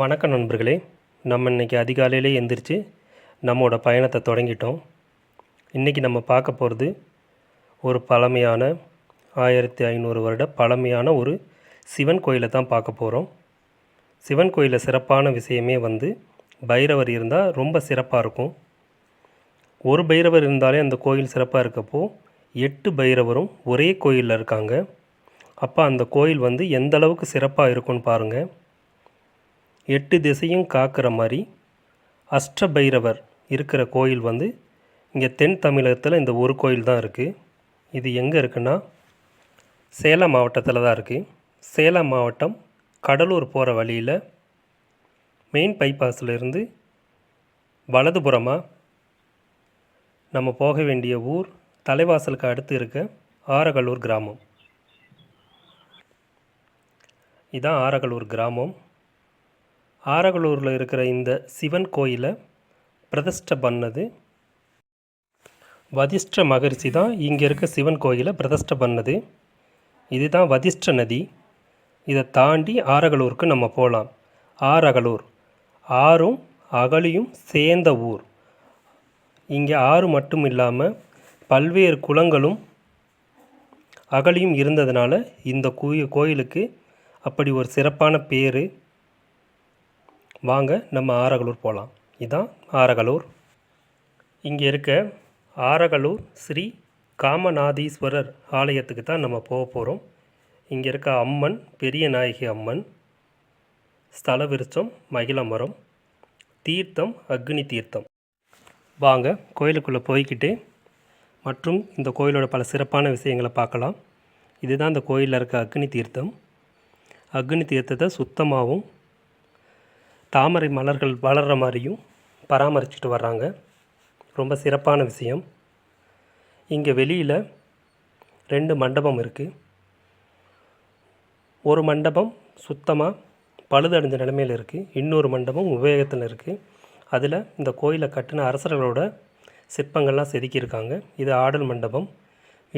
வணக்கம் நண்பர்களே. நம்ம இன்றைக்கி அதிகாலையிலே எந்திரிச்சு நம்மளோட பயணத்தை தொடங்கிட்டோம். இன்றைக்கி நம்ம பார்க்க போகிறது ஒரு பழமையான ஆயிரத்தி ஐநூறு வருட பழமையான ஒரு சிவன் கோயிலை தான் பார்க்க போகிறோம் சிவன் கோயிலில் சிறப்பான விஷயமே வந்து பைரவர் இருந்தால் ரொம்ப சிறப்பாக இருக்கும். ஒரு பைரவர் இருந்தாலே அந்த கோயில் சிறப்பாக இருக்கப்போ எட்டு பைரவரும் ஒரே கோயிலில் இருக்காங்க. அப்போ அந்த கோயில் வந்து எந்த அளவுக்கு சிறப்பாக இருக்கும்னு பாருங்கள் எட்டு திசையும் காக்கிற மாதிரி அஷ்ட பைரவர் இருக்கிற கோயில் வந்து இங்கே தென் தமிழகத்தில் இந்த ஒரு கோயில் தான் இருக்குது இது எங்கே இருக்குன்னா சேலம் மாவட்டத்தில் தான் இருக்குது சேலம் மாவட்டம் கடலூர் போகிற வழியில் மெயின் பைபாஸில் இருந்து வலதுபுறமாக நம்ம போக வேண்டிய ஊர் தலைவாசலுக்கு அடுத்து இருக்க ஆரகலூர் கிராமம். இதான் ஆரகலூர் கிராமம். ஆரகலூரில் இருக்கிற இந்த சிவன் கோயிலை பிரதிஷ்டை பண்ணது. வதிஷ்ட மகரிஷி தான் இங்கே இருக்க சிவன் கோயிலை பிரதிஷ்டை பண்ணது. இதுதான் வதிஷ்ட நதி. இதை தாண்டி ஆரகலூருக்கு நம்ம போகலாம் ஆரகலூர். ஆறும் அகலியும் சேர்ந்த ஊர். இங்கே ஆறு மட்டும் இல்லாமல் பல்வேறு குளங்களும் அகலியும் இருந்ததுனால இந்த கோயிலுக்கு அப்படி ஒரு சிறப்பான பேர் வாங்க நம்ம ஆரகலூர் போகலாம் இதுதான் ஆரகலூர். இங்கே இருக்க ஆரகலூர் ஸ்ரீ காமநாதீஸ்வரர் ஆலயத்துக்கு தான் நம்ம போக போகிறோம் இங்கே இருக்க அம்மன் பெரிய நாயகி அம்மன் ஸ்தல விருச்சம் மகிழ மரம் தீர்த்தம் அக்னி தீர்த்தம். வாங்க கோயிலுக்குள்ளே போய்கிட்டு மற்றும் இந்த கோயிலோட பல சிறப்பான விஷயங்களை பார்க்கலாம். இதுதான் இந்த கோயிலில் இருக்க அக்னி தீர்த்தம். அக்னி தீர்த்தத்தை சுத்தமாகவும் தாமரை மலர்கள் வளர்கிற மாதிரியும் பராமரிச்சுட்டு வர்றாங்க. ரொம்ப சிறப்பான விஷயம். இங்கே வெளியில் ரெண்டு மண்டபம் இருக்குது ஒரு மண்டபம் சுத்தமாக பழுதடைஞ்ச நிலமையில் இருக்குது இன்னொரு மண்டபம் உபயோகத்தில் இருக்குது அதில் இந்த கோயிலை கட்டின அரசர்களோட சிற்பங்கள்லாம் செதுக்கியிருக்காங்க. இது ஆடல் மண்டபம்.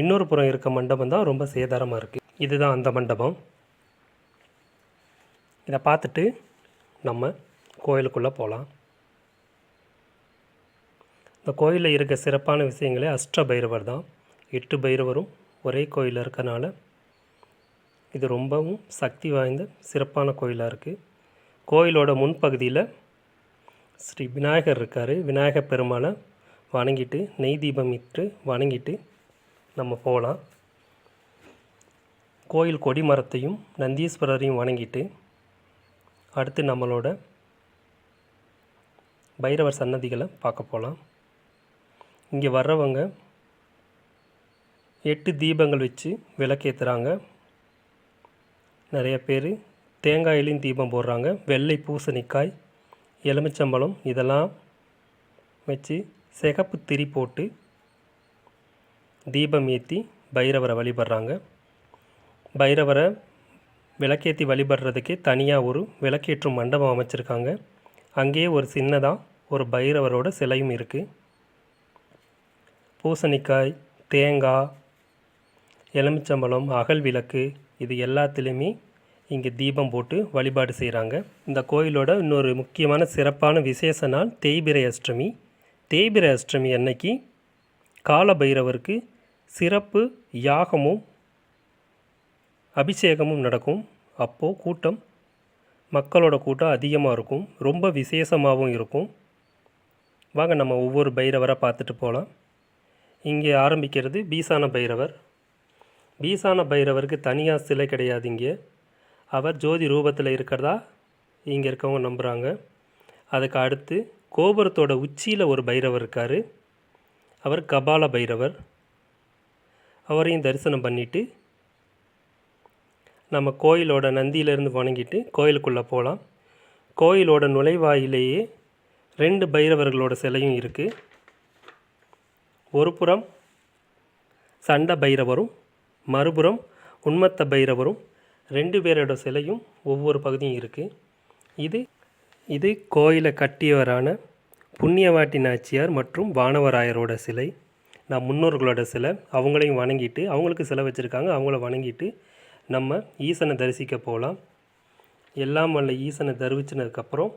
இன்னொரு புறம் இருக்க மண்டபம் தான் ரொம்ப சேதாரமாக இருக்குது இதுதான் அந்த மண்டபம். இதை பார்த்துட்டு நம்ம கோயிலுக்குள்ளே போகலாம். இந்த கோயிலில் இருக்க சிறப்பான விஷயங்களே அஷ்ட பைரவர் தான். எட்டு பைரவரும் ஒரே கோயிலில் இருக்கனால இது ரொம்பவும் சக்தி வாய்ந்த சிறப்பான கோயிலாக இருக்குது கோயிலோட முன்பகுதியில் ஸ்ரீ விநாயகர் இருக்கார். விநாயகர் பெருமாளை வணங்கிட்டு நெய் தீபம் இட்டு வணங்கிட்டு நம்ம போகலாம். கோயில் கொடிமரத்தையும் நந்தீஸ்வரரையும் வணங்கிட்டு அடுத்து நம்மளோட பைரவர் சன்னதிகளை பார்க்க போகலாம் இங்கே வர்றவங்க எட்டு தீபங்கள் வச்சு விளக்கேற்றுறாங்க நிறைய பேர் தேங்காயிலையும் தீபம் போடுறாங்க. வெள்ளை பூசணிக்காய் எலுமிச்சம்பழம் இதெல்லாம் வச்சு சிகப்பு திரி போட்டு தீபம் ஏற்றி பைரவரை வழிபடுறாங்க. பைரவரை விளக்கேற்றி வழிபடுறதுக்கே தனியாக ஒரு விளக்கேற்றும் மண்டபம் அமைச்சிருக்காங்க. அங்கேயே ஒரு சின்னதாக ஒரு பைரவரோட சிலையும் இருக்குது பூசணிக்காய் தேங்காய் எலுமிச்சம்பழம் அகல் விளக்கு இது எல்லாத்துலேயுமே இங்கே தீபம் போட்டு வழிபாடு செய்கிறாங்க இந்த கோயிலோட இன்னொரு முக்கியமான சிறப்பான விசேஷ நாள் தேய்பிரை அஷ்டமி. தேய்பிரை அஷ்டமி அன்னைக்கு கால பைரவருக்கு சிறப்பு யாகமும் அபிஷேகமும் நடக்கும். அப்போது கூட்டம் மக்களோட கூட்டம் அதிகமாக இருக்கும். ரொம்ப விசேஷமாகவும் இருக்கும். வாங்க நம்ம ஒவ்வொரு பைரவராக பார்த்துட்டு போகலாம் இங்கே ஆரம்பிக்கிறது பீசான பைரவர். பீசான பைரவருக்கு தனியாக சிலை கிடையாது இங்கே. அவர் ஜோதி ரூபத்தில் இருக்கிறதா? இங்கே இருக்கவங்க நம்புகிறாங்க அதுக்கு அடுத்து கோபுரத்தோட உச்சியில் ஒரு பைரவர் இருக்கார். அவர் கபால பைரவர். அவரையும் தரிசனம் பண்ணிவிட்டு நம்ம கோயிலோட நந்தியிலேருந்து வணங்கிட்டு கோயிலுக்குள்ளே போகலாம் கோயிலோட நுழைவாயிலேயே ரெண்டு பைரவர்களோட சிலையும் இருக்குது ஒரு புறம் சண்ட பைரவரும் மறுபுறம் உண்மத்த பைரவரும் ரெண்டு பேரோட சிலையும் ஒவ்வொரு பகுதியும் இருக்குது இது இது கோயிலை கட்டியவரான புண்ணியவாட்டி நாச்சியார் மற்றும் வானவராயரோட சிலை. நான் முன்னோர்களோட சிலை. அவங்களையும் வணங்கிட்டு அவங்களுக்கு சிலை வச்சுருக்காங்க. அவங்கள வணங்கிட்டு நம்ம ஈசனை தரிசிக்க போகலாம். எல்லாம் வல்ல ஈசனை தரிவிச்சினதுக்கப்புறம்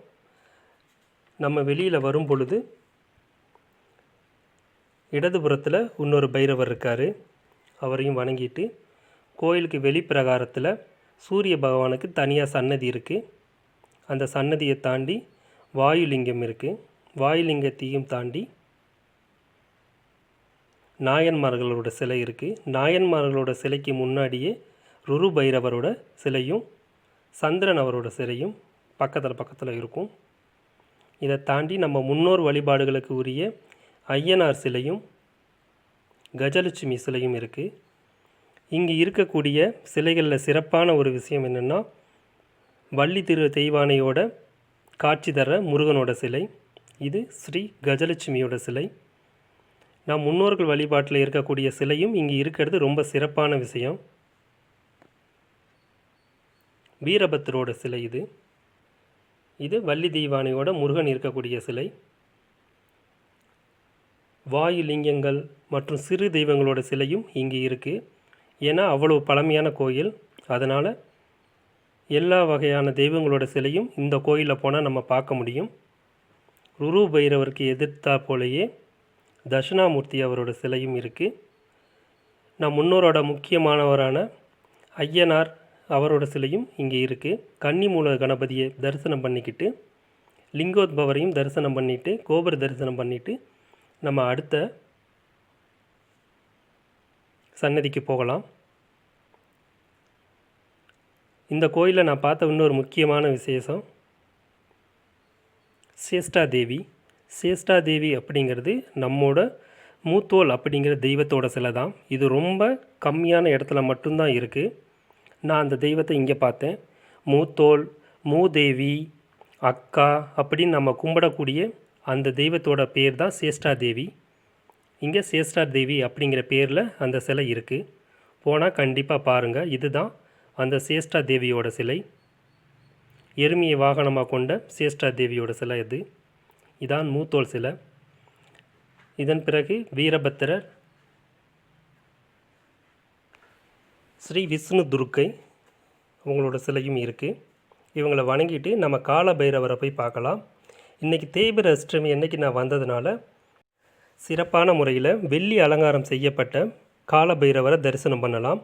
நம்ம வெளியில் வரும் பொழுது இடதுபுறத்தில் இன்னொரு பைரவர் இருக்கார். அவரையும் வணங்கிட்டு கோயிலுக்கு வெளிப்பிரகாரத்தில் சூரிய பகவானுக்கு தனியாக சன்னதி இருக்குது அந்த சன்னதியை தாண்டி வாயுலிங்கம் இருக்குது வாயுலிங்கத்தையும் தாண்டி நாயன்மார்களோட சிலை இருக்குது நாயன்மார்களோட சிலைக்கு முன்னாடியே ருரு பைரவரோட சிலையும் சந்திரன் அவரோட சிலையும் பக்கத்தில் பக்கத்தில் இருக்கும். இதை தாண்டி நம்ம முன்னோர் வழிபாடுகளுக்கு உரிய ஐயனார் சிலையும் கஜலட்சுமி சிலையும் இருக்குது இங்கே இருக்கக்கூடிய சிலைகளில் சிறப்பான ஒரு விஷயம் என்னென்னா வள்ளி திரு தெய்வானையோட காட்சி தர முருகனோட சிலை. இது ஸ்ரீ கஜலட்சுமியோட சிலை. நம் முன்னோர்கள் வழிபாட்டில் இருக்கக்கூடிய சிலையும் இங்கே இருக்கிறது ரொம்ப சிறப்பான விஷயம். வீரபத்ரோட சிலை இது. இது வள்ளி தெய்வானையோட முருகன் இருக்கக்கூடிய சிலை. வாயு லிங்கங்கள் மற்றும் சிறு தெய்வங்களோட சிலையும் இங்கே இருக்குது ஏன்னா அவ்வளோ பழமையான கோயில். அதனால் எல்லா வகையான தெய்வங்களோட சிலையும் இந்த கோயிலில் போனால் நம்ம பார்க்க முடியும். ருரு பைரவருக்கு எதிர்த்தா போலேயே தட்சிணாமூர்த்தி அவரோட சிலையும் இருக்குது நம் முன்னோரோட முக்கியமானவரான ஐயனார் அவரோட சிலையும் இங்கே இருக்குது கன்னிமூல கணபதியை தரிசனம் பண்ணிக்கிட்டு லிங்கோத்பவரையும் தரிசனம் பண்ணிவிட்டு கோபுர தரிசனம் பண்ணிவிட்டு நம்ம அடுத்த சன்னதிக்கு போகலாம். இந்த கோயிலில் நான் பார்த்த இன்னொரு முக்கியமான விசேஷம் சேஷ்டா தேவி சேஷ்டா தேவி அப்படிங்கிறது நம்மோட மூத்தோல் அப்படிங்கிற தெய்வத்தோட சிலை தான். இது ரொம்ப கம்மியான இடத்துல மட்டும்தான் இருக்குது நான் அந்த தெய்வத்தை இங்கே பார்த்தேன். மூத்தோல் மூதேவி அக்கா அப்படின்னு நம்ம கும்பிடக்கூடிய அந்த தெய்வத்தோட பேர் தான் சேஷ்டா தேவி இங்கே சேஷ்டா தேவி அப்படிங்கிற பேரில் அந்த சிலை இருக்குது போனால் கண்டிப்பாக பாருங்கள் இதுதான் அந்த சேஷ்டா தேவியோட சிலை. எருமையை வாகனமாக கொண்ட சேஷ்டா தேவியோட சிலை இது இதான் மூத்தோல் சிலை. இதன் பிறகு வீரபத்திரர் ஸ்ரீ விஷ்ணு துர்க்கை அவங்களோட சிலையும் இருக்குது இவங்களை வணங்கிட்டு நம்ம கால பைரவரை போய் பார்க்கலாம். இன்றைக்கி தேய்பிர அஷ்டமி என்றைக்கு நான் வந்ததுனால சிறப்பான முறையில் வெள்ளி அலங்காரம் செய்யப்பட்ட கால பைரவரை தரிசனம் பண்ணலாம்.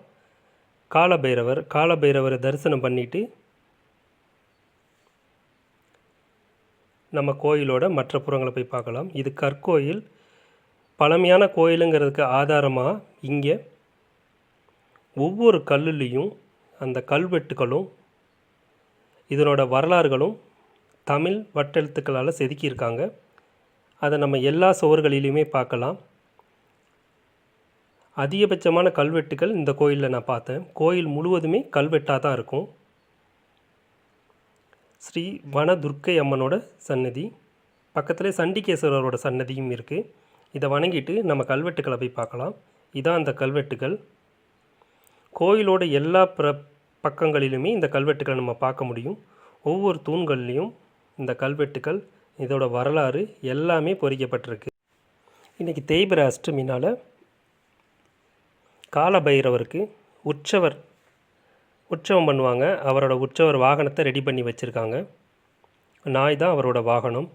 கால பைரவர் கால பைரவரை தரிசனம் பண்ணிவிட்டு நம்ம கோயிலோட மற்ற புறங்களை போய் பார்க்கலாம். இது கற்கோயில் பழமையான கோயிலுங்கிறதுக்கு ஆதாரமாக இங்கே ஒவ்வொரு கல்லுலேயும் அந்த கல்வெட்டுகளும் இதனோட வரலாறுகளும் தமிழ் வட்டெழுத்துக்களால் செதுக்கியிருக்காங்க. அதை நம்ம எல்லா சுவர்களிலையுமே பார்க்கலாம். அதிகபட்சமான கல்வெட்டுகள் இந்த கோயிலில் நான் பார்த்தேன். கோயில் முழுவதுமே கல்வெட்டாக தான் இருக்கும். ஸ்ரீ வன துர்க்கை அம்மனோட சன்னதி பக்கத்தில் சண்டிகேஸ்வரரோட சன்னதியும் இருக்குது இதை வணங்கிட்டு நம்ம கல்வெட்டுக்களை போய் பார்க்கலாம். இதான் அந்த கல்வெட்டுகள். கோயிலோட எல்லா பிர பக்கங்களிலுமே இந்த கல்வெட்டுக்களை நம்ம பார்க்க முடியும். ஒவ்வொரு தூண்கள்லேயும் இந்த கல்வெட்டுக்கள் இதோட வரலாறு எல்லாமே பொறிக்கப்பட்டிருக்கு. இன்றைக்கி தேய்பிர அஷ்டமினால் காலபைரவருக்கு உற்சவர் உற்சவம் பண்ணுவாங்க. அவரோட உற்சவர் வாகனத்தை ரெடி பண்ணி வச்சுருக்காங்க. நாய் தான் அவரோட வாகனம்.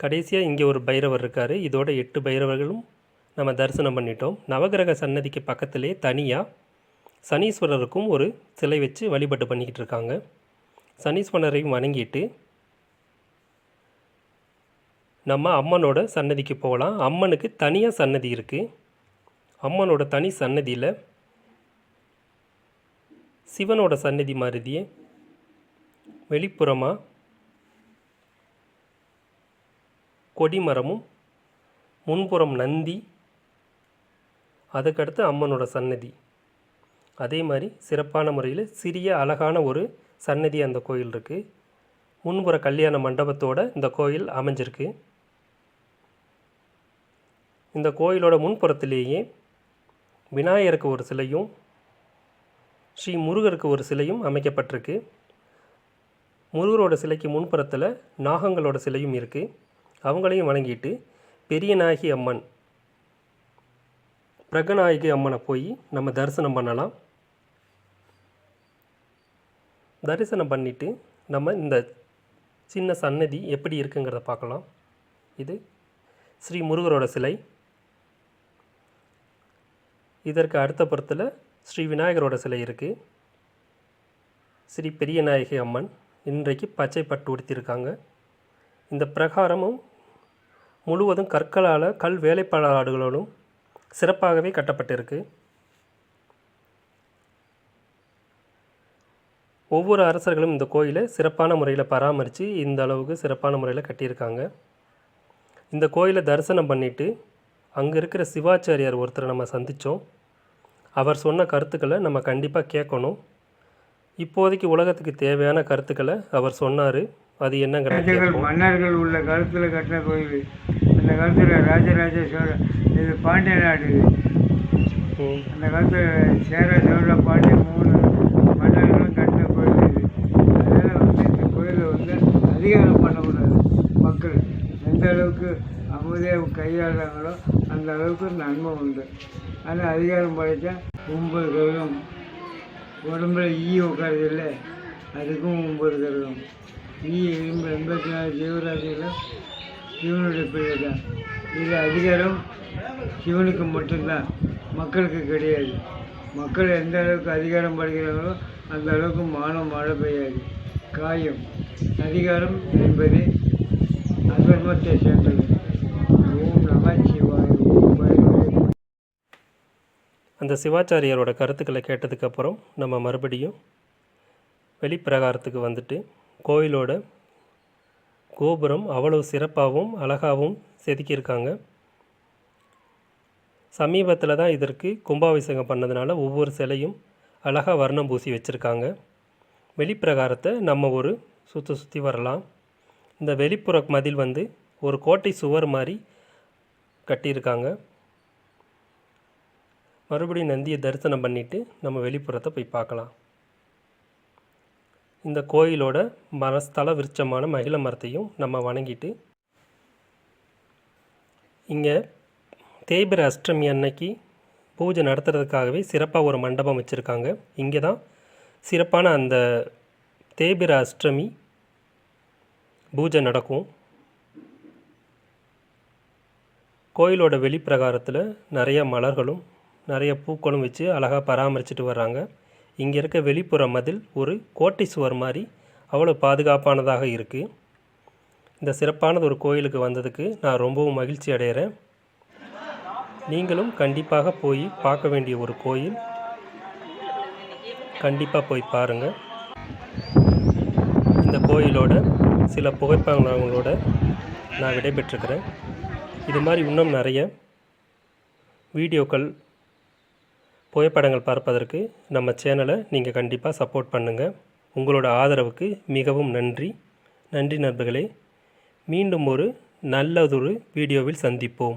கடைசியாக இங்கே ஒரு பைரவர் இருக்கார். இதோட எட்டு பைரவர்களும் நம்ம தரிசனம் பண்ணிட்டோம். நவகிரக சன்னதிக்கு பக்கத்திலே தனியாக சனீஸ்வரருக்கும் ஒரு சிலை வச்சு வழிபாட்டு பண்ணிக்கிட்டு இருக்காங்க. சனீஸ்வரரையும் வணங்கிட்டு நம்ம அம்மனோட சன்னதிக்கு போகலாம். அம்மனுக்கு தனியாக சன்னதி இருக்குது அம்மனோட தனி சன்னதியில் சிவனோட சன்னதி மாதிரியே வெளிப்புறமாக கொடிமரமும் முன்புறம் நந்தி அதுக்கடுத்து அம்மனோட சன்னதி அதே மாதிரி சிறப்பான முறையில் சிறிய அழகான ஒரு சன்னதி அந்த கோயில் இருக்குது முன்புற கல்யாண மண்டபத்தோட இந்த கோயில் அமைஞ்சிருக்கு. இந்த கோயிலோட முன்புறத்திலேயே விநாயகருக்கு ஒரு சிலையும் ஸ்ரீ முருகருக்கு ஒரு சிலையும் அமைக்கப்பட்டிருக்கு. முருகரோட சிலைக்கு முன்புறத்தில் நாகங்களோட சிலையும் இருக்குது அவங்களையும் வணங்கிட்டு பெரியநாயகி அம்மன் பிரகநாயகி அம்மனை போய் நம்ம தரிசனம் பண்ணலாம். தரிசனம் பண்ணிவிட்டு நம்ம இந்த சின்ன சன்னதி எப்படி இருக்குங்கிறத பார்க்கலாம். இது ஸ்ரீ முருகரோட சிலை. இதற்கு அடுத்த புறத்தில் ஸ்ரீ விநாயகரோட சிலை இருக்குது ஸ்ரீ பெரியநாயகி அம்மன் இன்றைக்கு பச்சை பட்டு உடுத்தியிருக்காங்க இந்த பிரகாரமும் முழுவதும் கற்களால் கல் வேலைப்பாடுகளோடும் சிறப்பாகவே கட்டப்பட்டிருக்கு. ஒவ்வொரு அரசர்களும் இந்த கோயிலை சிறப்பான முறையில் பராமரித்து இந்த அளவுக்கு சிறப்பான முறையில் கட்டியிருக்காங்க. இந்த கோயிலை தரிசனம் பண்ணிவிட்டு அங்கே இருக்கிற சிவாச்சாரியார் ஒருத்தரை நம்ம சந்தித்தோம் அவர் சொன்ன கருத்துக்களை நம்ம கண்டிப்பாக கேட்கணும். இப்போதைக்கு உலகத்துக்கு தேவையான கருத்துக்களை அவர் சொன்னார். அது கேட்போம். மன்னர்கள் உள்ள காலத்தில் கட்டின கோயில். காலத்தில் ராஜராஜ சோழன் இது பாண்டிய நாடு. அந்த காலத்தில் சேர சோழ பாண்டிய மூணு மன்னர்களும் கட்டின கோயில். இது அதனால் வந்து இந்த கோயிலை வந்து அதிகாரம் பண்ணக்கூடாது மக்கள். எந்த அளவுக்கு அமைதியாக கையாளுறாங்களோ அந்த அளவுக்கு நன்மை உண்டு. ஆனால் அதிகாரம் படைத்தா ஒன்பது கருகம் உடம்புல ஈ உட்காருது இல்லை அதுக்கும் ஒன்பது கருகம் ஈ எண்ப எண்பத்தி நாலு ஜீவராசிகளும் சிவனுடைய பிள்ளை இது அதிகாரம் சிவனுக்கு மட்டும்தான். மக்களுக்கு கிடையாது. மக்கள் எந்த அளவுக்கு அதிகாரம் படுகிறாங்களோ அந்த அளவுக்கு மானம் மழை பெய்யாது. காயம் அதிகாரம் என்பது அதர்மத்தை சேர்ந்தது. ஓம் நமச்சிவாய் அந்த சிவாச்சாரியாரோட கருத்துக்களை கேட்டதுக்கப்புறம் நம்ம மறுபடியும் வெளிப்பிரகாரத்துக்கு வந்துட்டு கோயிலோட கோபுரம் அவ்வளவு சிறப்பாகவும் அழகாகவும் செதுக்கியிருக்காங்க. சமீபத்தில் தான் இதற்கு கும்பாபிஷேகம் பண்ணதுனால ஒவ்வொரு சிலையும் அழகாக வர்ணம் பூசி வச்சுருக்காங்க. வெளிப்பிரகாரத்தை நம்ம ஒரு சுற்றி சுற்றி வரலாம். இந்த வெளிப்புற மதில் வந்து ஒரு கோட்டை சுவர் மாதிரி கட்டியிருக்காங்க. மறுபடியும் நந்தியை தரிசனம் பண்ணிவிட்டு நம்ம வெளிப்புறத்தை போய் பார்க்கலாம். இந்த கோயிலோட மரஸ்தல விருட்சமான மகிழ மரத்தையும் நம்ம வணங்கிட்டு இங்கே தேய்பிர அஷ்டமி அன்னைக்கு பூஜை நடத்துறதுக்காகவே சிறப்பாக ஒரு மண்டபம் வச்சுருக்காங்க. இங்கே தான் சிறப்பான அந்த தேய்பிர அஷ்டமி பூஜை நடக்கும். கோயிலோட வெளிப்பிரகாரத்தில் நிறைய மலர்களும் நிறைய பூக்களும் வச்சு அழகாக பராமரிச்சுட்டு வர்றாங்க. இங்கே இருக்க வெளிப்புற மதில் ஒரு கோட்டை சுவர் மாதிரி அவ்வளோ பாதுகாப்பானதாக இருக்குது இந்த சிறப்பானது ஒரு கோயிலுக்கு வந்ததுக்கு நான் ரொம்பவும் மகிழ்ச்சி அடைகிறேன் நீங்களும் கண்டிப்பாக போய் பார்க்க வேண்டிய ஒரு கோயில். கண்டிப்பாக போய் பாருங்கள் இந்த கோயிலோட சில புகைப்படங்களோட நான் விடைபெற்றுக்கிறேன் இது மாதிரி இன்னும் நிறைய வீடியோக்கள் புகைப்படங்கள் பார்ப்பதற்கு நம்ம சேனலை நீங்கள் கண்டிப்பாக சப்போர்ட் பண்ணுங்கள் உங்களோட ஆதரவுக்கு மிகவும் நன்றி. நன்றி நண்பர்களே மீண்டும் ஒரு நல்லதொரு வீடியோவில் சந்திப்போம்.